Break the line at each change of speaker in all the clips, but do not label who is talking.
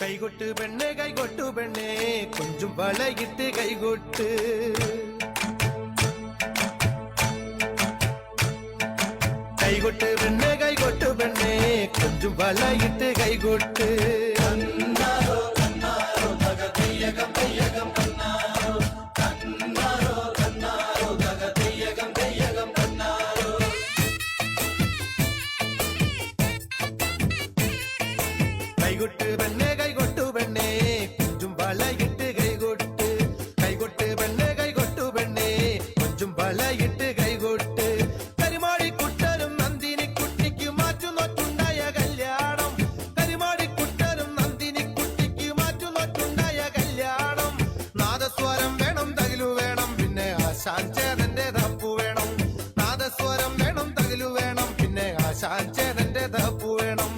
கைகொட்டு பெண்ணே கைகொட்டு பெண்ணே கொஞ்சம் வளையிட்டு கைகொட்டு. கைகொட்டு பெண்ணே கைகொட்டு பெண்ணே கொஞ்சம் வளையிட்டு கைகொட்டு. கண்ணாரோ கண்ணாரோ தக கையகம் கையகம் ചേതന്റെ തപ്പു വേണം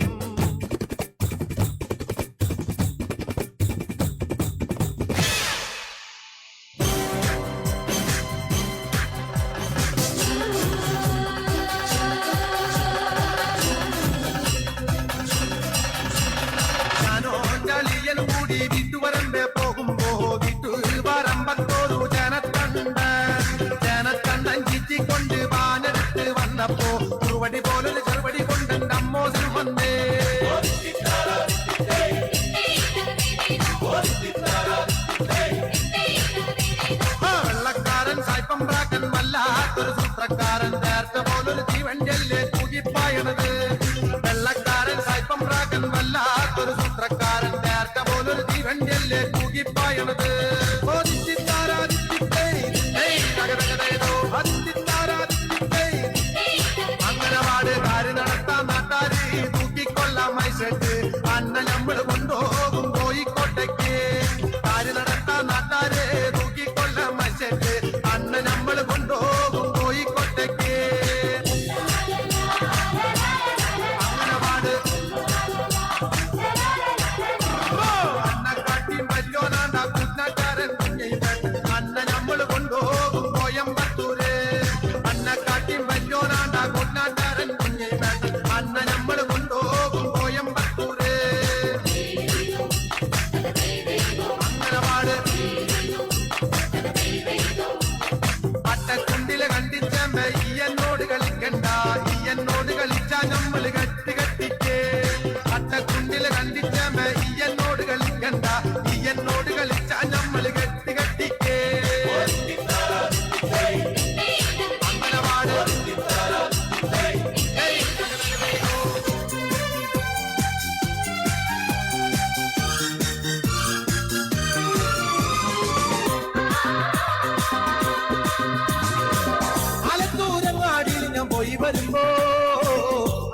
കൂടി വീട്ടുവരമ്പെ പോകുമ്പോ വീട്ടു വരമ്പത്തോരു ജനത്തണ്ട ജനത്തണ്ടൻ ചിറ്റിക്കൊണ്ട് വാനെടുത്ത് വന്നപ്പോ നേരത്തെ പോലൊരു തീവണ്ടിയല്ലേ തൂകിപ്പായണത്. വെള്ളക്കാരൻ സൈപ്പം പ്രാക്കൻ വല്ലാത്തൊരു സൂത്രക്കാരൻ. നേരത്തെ പോലൊരു അദിത്തിത്താരാ ദിത്തിത്തേ, അങ്ങനെ പാട് കാര്യം നടത്താൻ നാട്ടാരി തൂക്കിക്കൊള്ളാം മൈസെറ്റ് അന്ന നമ്മൾ കൊണ്ടുപോകും Hey. വരുമ്പോ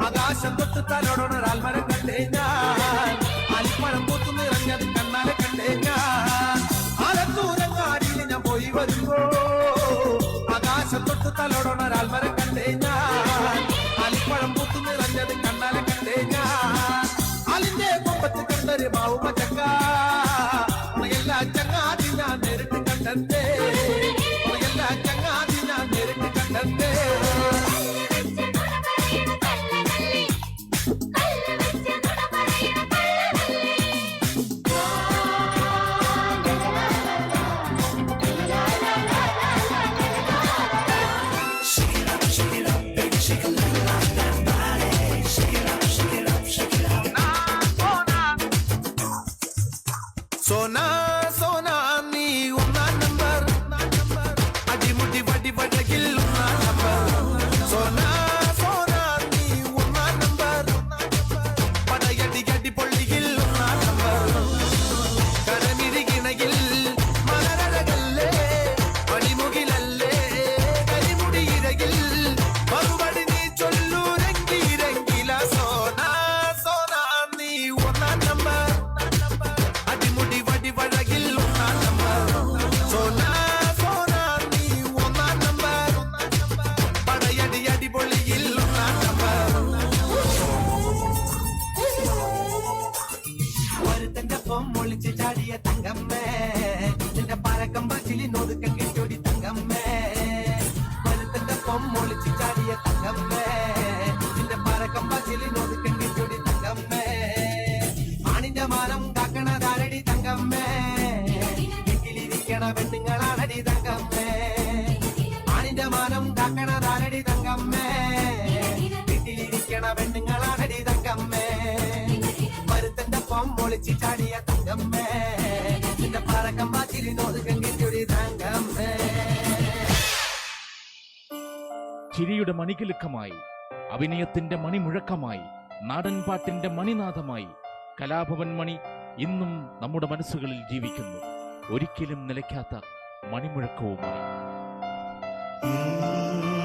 ആകാശം തൊട്ട് തലോടൊരാൽ മരം കണ്ടേ ഞാൻ. അൽമരം പൊത്തു നിറഞ്ഞത് കണ്ണാലെ കണ്ടേ ഞാൻ. ആലത്തൂരങ്ങാടിയിൽ ഞാൻ പോയി വരുമ്പോ ആകാശം തൊട്ട് തലോടൊരാൽ മരം കണ്ടേ താരടി തങ്കമ്മേ. ആണിന്റെ മാനം കാക്കണ താരടി തങ്കമ്മേ. വീട്ടിലിരിക്കണ പെണ്ണുങ്ങളാണടി തങ്കമ്മേ. മരുത്തന്റെ പൊം പൊളിച്ച് ചാടിയ തങ്കമ്മേ. എന്റെ പറക്കം പാച്ചിരി നോതുകെങ്കിട്ടൊരു തങ്കമ്മേ.
ചിരിയുടെ മണികിലുക്കമായി അഭിനയത്തിന്റെ മണിമുഴക്കമായി നാടൻപാട്ടിന്റെ മണിനാഥമായി കലാഭവൻ മണി ഇന്നും നമ്മുടെ മനസ്സുകളിൽ ജീവിക്കുന്നു. ഒരിക്കലും നിലയ്ക്കാത്ത മണിമുഴക്കവുമായി
മിന്നാമിനുങ്ങേ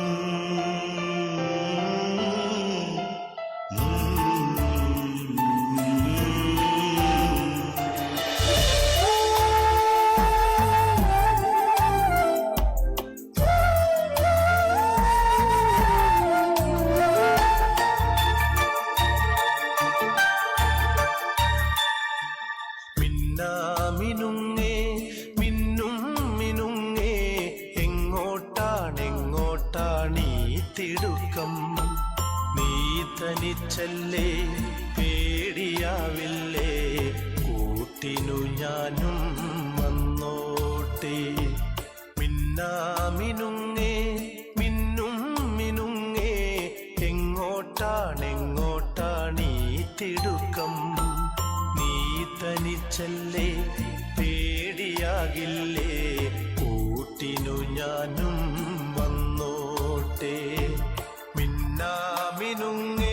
തനിച്ചല്ലേ പേടിയാവില്ലേ? കൂട്ടിനു ഞാനും വന്നോട്ടെ. മിന്നാമിനുങ്ങേ മിന്നും മിനുങ്ങേ എങ്ങോട്ടാണെങ്ങോട്ടാണീ തിടുക്കം? നീ തനിച്ചല്ലേ പേടിയാകില്ലേ? കൂട്ടിനു ഞാനും വന്നോട്ടെ. മിന്നാമിനുങ്ങേ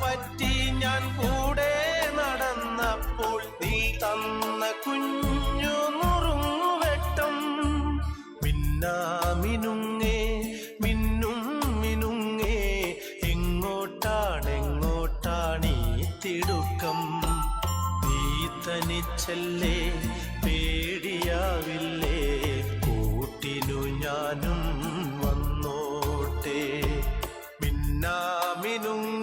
പറ്റി ഞാൻ കൂടെ നടന്നപ്പോൾ നീ തന്ന കുഞ്ഞു നുറുങ്ങുവെട്ടം മിന്നാമിനുങ്ങേ മിന്നും മിനുങ്ങേ എങ്ങോട്ടാണെങ്ങോട്ടാണീ തിടുക്കം? നീ തനിച്ചല്ലേ പേടിയാവില്ലേ? കൂട്ടിനു ഞാനും വന്നോട്ടെ. മിന്നാമിനുങ്ങേ